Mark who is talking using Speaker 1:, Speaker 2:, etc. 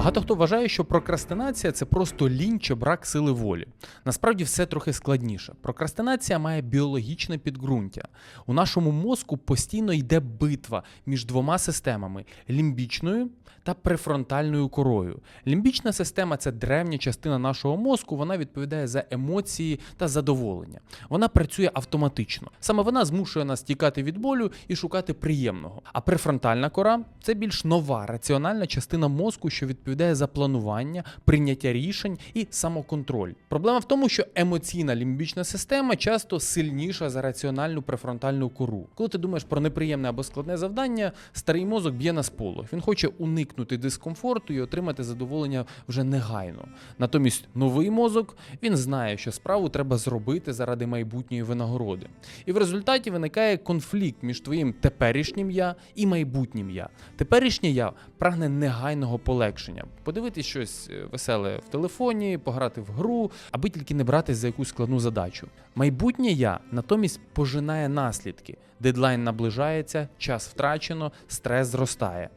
Speaker 1: Багато хто вважає, що прокрастинація це просто лінь чи брак сили волі. Насправді все трохи складніше. Прокрастинація має біологічне підґрунтя. У нашому мозку постійно йде битва між двома системами лімбічною та префронтальною корою. Лімбічна система це древня частина нашого мозку, вона відповідає за емоції та задоволення. Вона працює автоматично. Саме вона змушує нас тікати від болю і шукати приємного. А префронтальна кора це більш нова раціональна частина мозку, що відповідає за планування, прийняття рішень і самоконтроль. Проблема в тому, що емоційна лімбічна система часто сильніша за раціональну префронтальну кору. Коли ти думаєш про неприємне або складне завдання, старий мозок б'є на сполох. Він хоче уникнути дискомфорту і отримати задоволення вже негайно. Натомість новий мозок він знає, що справу треба зробити заради майбутньої винагороди. І в результаті виникає конфлікт між твоїм теперішнім я і майбутнім я. Теперішнє я прагне негайного полегшення, подивитись щось е, веселе в телефоні, пограти в гру, аби тільки не братись за якусь складну задачу. Майбутнє я натомість пожинає наслідки. Дедлайн наближається, час втрачено, стрес зростає.